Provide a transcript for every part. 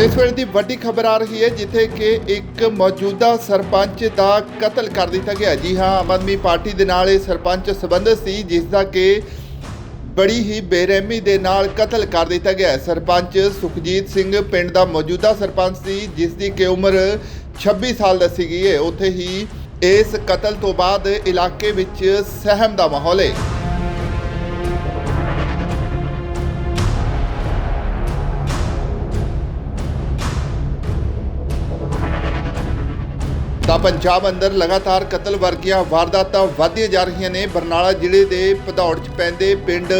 ਇਸ ਵੇਲੇ ਦੀ ਵੱਡੀ ਖਬਰ ਆ ਰਹੀ ਹੈ ਜਿੱਥੇ ਕਿ ਇੱਕ ਮੌਜੂਦਾ ਸਰਪੰਚ ਦਾ ਕਤਲ ਕਰ ਦਿੱਤਾ ਗਿਆ। ਜੀ ਹਾਂ, ਆਮ ਆਦਮੀ ਪਾਰਟੀ ਦੇ ਨਾਲ ਇਹ ਸਰਪੰਚ ਸੰਬੰਧਿਤ ਸੀ, ਜਿਸ ਦਾ ਕਿ ਬੜੀ ਹੀ ਬੇਰਹਿਮੀ ਦੇ ਨਾਲ ਕਤਲ ਕਰ ਦਿੱਤਾ ਗਿਆ। ਸਰਪੰਚ ਸੁਖਜੀਤ ਸਿੰਘ ਪਿੰਡ ਦਾ ਮੌਜੂਦਾ ਸਰਪੰਚ ਸੀ, ਜਿਸ ਦੀ ਕਿ ਉਮਰ 26 ਸਾਲ ਦੱਸੀ ਗਈ ਹੈ। ਉੱਥੇ ਹੀ ਇਸ ਕਤਲ ਤੋਂ ਬਾਅਦ ਇਲਾਕੇ ਵਿੱਚ ਸਹਿਮ ਦਾ ਮਾਹੌਲ ਹੈ। ਤਾਂ ਪੰਜਾਬ ਅੰਦਰ ਲਗਾਤਾਰ ਕਤਲ ਵਰਗੀਆਂ ਵਾਰਦਾਤਾਂ ਵਧਦੀਆਂ ਜਾ ਰਹੀਆਂ ਨੇ। ਬਰਨਾਲਾ ਜ਼ਿਲ੍ਹੇ ਦੇ ਭਦੌੜ 'ਚ ਪੈਂਦੇ ਪਿੰਡ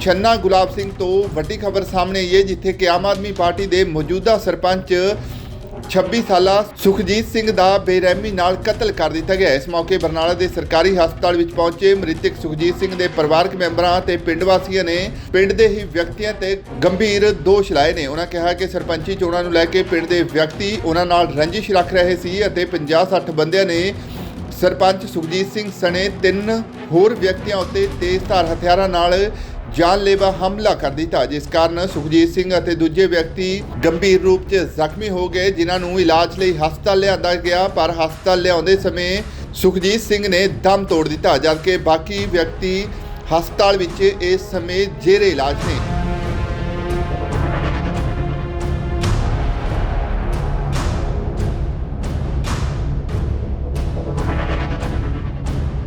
ਛੰਨਾ ਗੁਲਾਬ ਸਿੰਘ ਤੋਂ ਵੱਡੀ ਖਬਰ ਸਾਹਮਣੇ ਆਈ ਹੈ, ਜਿੱਥੇ ਕਿ ਆਮ ਆਦਮੀ ਪਾਰਟੀ ਦੇ ਮੌਜੂਦਾ ਸਰਪੰਚ 26 ਸਾਲਾ ਸੁਖਜੀਤ ਸਿੰਘ ਦਾ ਬੇਰਹਿਮੀ ਨਾਲ ਕਤਲ ਕਰ ਦਿੱਤਾ ਗਿਆ। ਇਸ ਮੌਕੇ ਬਰਨਾਲਾ ਦੇ ਸਰਕਾਰੀ ਹਸਪਤਾਲ ਵਿੱਚ ਪਹੁੰਚੇ ਮ੍ਰਿਤਕ ਸੁਖਜੀਤ ਸਿੰਘ ਦੇ ਪਰਿਵਾਰਕ ਮੈਂਬਰਾਂ ਤੇ ਪਿੰਡ ਵਾਸੀਆਂ ਨੇ ਪਿੰਡ ਦੇ ਹੀ ਵਿਅਕਤੀਆਂ ਤੇ ਗੰਭੀਰ ਦੋਸ਼ ਲਾਏ ਨੇ। ਉਹਨਾਂ ਕਿਹਾ ਕਿ ਸਰਪੰਚੀ ਚੋਣਾਂ ਨੂੰ ਲੈ ਕੇ ਪਿੰਡ ਦੇ ਵਿਅਕਤੀ ਉਹਨਾਂ ਨਾਲ ਰੰਜਿਸ਼ ਰੱਖ ਰਹੇ ਸੀ ਅਤੇ 50-60 ਬੰਦਿਆਂ ਨੇ ਸਰਪੰਚ ਸੁਖਜੀਤ ਸਿੰਘ ਸਣੇ ਤਿੰਨ ਹੋਰ ਵਿਅਕਤੀਆਂ ਉੱਤੇ ਤੇਜ਼ਧਾਰ ਹਥਿਆਰਾਂ ਨਾਲ ਜਾਨਲੇਵਾ ਹਮਲਾ ਕਰ ਦਿੱਤਾ, ਜਿਸ ਕਾਰਨ ਸੁਖਜੀਤ ਸਿੰਘ ਅਤੇ ਦੂਜੇ ਵਿਅਕਤੀ ਗੰਭੀਰ ਰੂਪ 'ਚ ਜ਼ਖਮੀ ਹੋ ਗਏ, ਜਿਨ੍ਹਾਂ ਨੂੰ ਇਲਾਜ ਲਈ ਹਸਪਤਾਲ ਲਿਆਂਦਾ ਗਿਆ, ਪਰ ਹਸਪਤਾਲ ਲਿਆਉਂਦੇ ਸਮੇਂ ਸੁਖਜੀਤ ਸਿੰਘ ਨੇ ਦਮ ਤੋੜ ਦਿੱਤਾ, ਜਦਕਿ ਬਾਕੀ ਵਿਅਕਤੀ ਹਸਪਤਾਲ ਵਿੱਚ ਇਸ ਸਮੇਂ ਜੇਰੇ ਇਲਾਜ ਨੇ।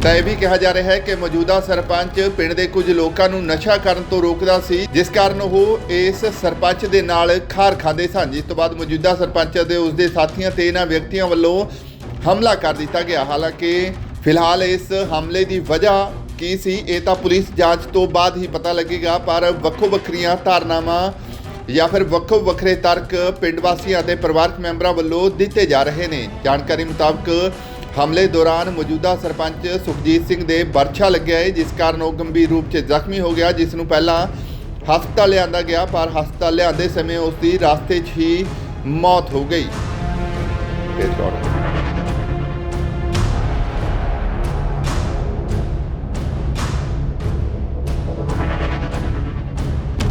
ਤਾਂ ਇਹ ਵੀ ਕਿਹਾ ਜਾ ਰਿਹਾ ਹੈ ਕਿ ਮੌਜੂਦਾ ਸਰਪੰਚ ਪਿੰਡ ਦੇ ਕੁਝ ਲੋਕਾਂ ਨੂੰ ਨਸ਼ਾ ਕਰਨ ਤੋਂ ਰੋਕਦਾ ਸੀ, ਜਿਸ ਕਾਰਨ ਉਹ ਇਸ ਸਰਪੰਚ ਦੇ ਨਾਲ ਖਾਰ ਖਾਂਦੇ ਸਨ। ਜਿਸ ਤੋਂ ਬਾਅਦ ਮੌਜੂਦਾ ਸਰਪੰਚ ਅਤੇ ਉਸ ਦੇ ਸਾਥੀਆਂ ਤੇ ਇਹਨਾਂ ਵਿਅਕਤੀਆਂ ਵੱਲੋਂ ਹਮਲਾ ਕਰ ਦਿੱਤਾ ਗਿਆ। ਹਾਲਾਂਕਿ, ਫਿਲਹਾਲ ਇਸ ਹਮਲੇ ਦੀ ਵਜ੍ਹਾ ਕੀ ਸੀ, ਇਹ ਤਾਂ ਪੁਲਿਸ ਜਾਂਚ ਤੋਂ ਬਾਅਦ ਹੀ ਪਤਾ ਲੱਗੇਗਾ, ਪਰ ਵੱਖੋ ਵੱਖਰੀਆਂ ਧਾਰਨਾਵਾਂ ਜਾਂ ਫਿਰ ਵੱਖੋ ਵੱਖਰੇ ਤਰਕ ਪਿੰਡ ਵਾਸੀਆਂ ਅਤੇ ਪਰਿਵਾਰਕ ਮੈਂਬਰਾਂ ਵੱਲੋਂ ਦਿੱਤੇ ਜਾ ਰਹੇ ਨੇ। ਜਾਣਕਾਰੀ ਮੁਤਾਬਕ ਹਮਲੇ ਦੌਰਾਨ ਮੌਜੂਦਾ ਸਰਪੰਚ ਸੁਖਜੀਤ ਸਿੰਘ ਦੇ ਬਰਛਾ ਲੱਗਿਆ ਹੈ, ਜਿਸ ਕਾਰਨ ਉਹ ਗੰਭੀਰ ਰੂਪ 'ਚ ਜ਼ਖਮੀ ਹੋ ਗਿਆ, ਜਿਸ ਨੂੰ ਪਹਿਲਾਂ ਹਸਪਤਾਲ ਲਿਆਂਦਾ ਗਿਆ, ਪਰ ਹਸਪਤਾਲ ਲਿਆਂਦੇ ਸਮੇਂ ਉਸ ਦੀ ਰਸਤੇ 'ਚ ਹੀ ਮੌਤ ਹੋ ਗਈ।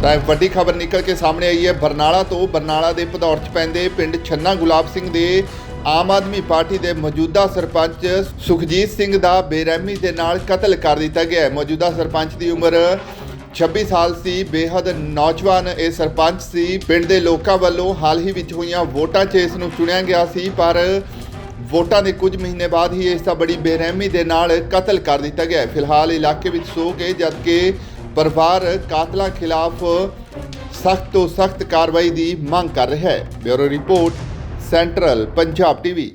ਤਾਂ ਵੱਡੀ ਖਬਰ ਨਿਕਲ ਕੇ ਸਾਹਮਣੇ ਆਈ ਹੈ, ਬਰਨਾਲਾ ਤੋਂ ਬਰਨਾਲਾ ਦੇ ਭਦੌੜ 'ਚ ਪੈਂਦੇ ਪਿੰਡ ਛੰਨਾ ਗੁਲਾਬ ਸਿੰਘ ਦੇ ਆਮ ਆਦਮੀ ਪਾਰਟੀ ਦੇ ਮੌਜੂਦਾ ਸਰਪੰਚ ਸੁਖਜੀਤ ਸਿੰਘ ਦਾ ਬੇਰਹਿਮੀ ਦੇ ਨਾਲ ਕਤਲ ਕਰ ਦਿੱਤਾ ਗਿਆ ਹੈ। ਮੌਜੂਦਾ ਸਰਪੰਚ ਦੀ ਉਮਰ 26 ਸਾਲ ਸੀ। ਬੇਹੱਦ ਨੌਜਵਾਨ ਇਹ ਸਰਪੰਚ ਸੀ। ਪਿੰਡ ਦੇ ਲੋਕਾਂ ਵੱਲੋਂ ਹਾਲ ਹੀ ਵਿੱਚ ਹੋਈਆਂ ਵੋਟਾਂ 'ਚ ਇਸ ਨੂੰ ਚੁਣਿਆ ਗਿਆ ਸੀ, ਪਰ ਵੋਟਾਂ ਦੇ ਕੁਝ ਮਹੀਨੇ ਬਾਅਦ ਹੀ ਇਸ ਦਾ ਬੜੀ ਬੇਰਹਿਮੀ ਦੇ ਨਾਲ ਕਤਲ ਕਰ ਦਿੱਤਾ ਗਿਆ ਫਿਲਹਾਲ ਇਲਾਕੇ ਵਿੱਚ ਸੋਗ ਹੈ ਜਦਕਿ ਪਰਿਵਾਰ ਕਾਤਲਾਂ ਖਿਲਾਫ ਸਖਤ ਤੋਂ ਸਖਤ ਕਾਰਵਾਈ ਦੀ ਮੰਗ ਕਰ ਰਿਹਾ ਹੈ। Bureau report central Punjab TV.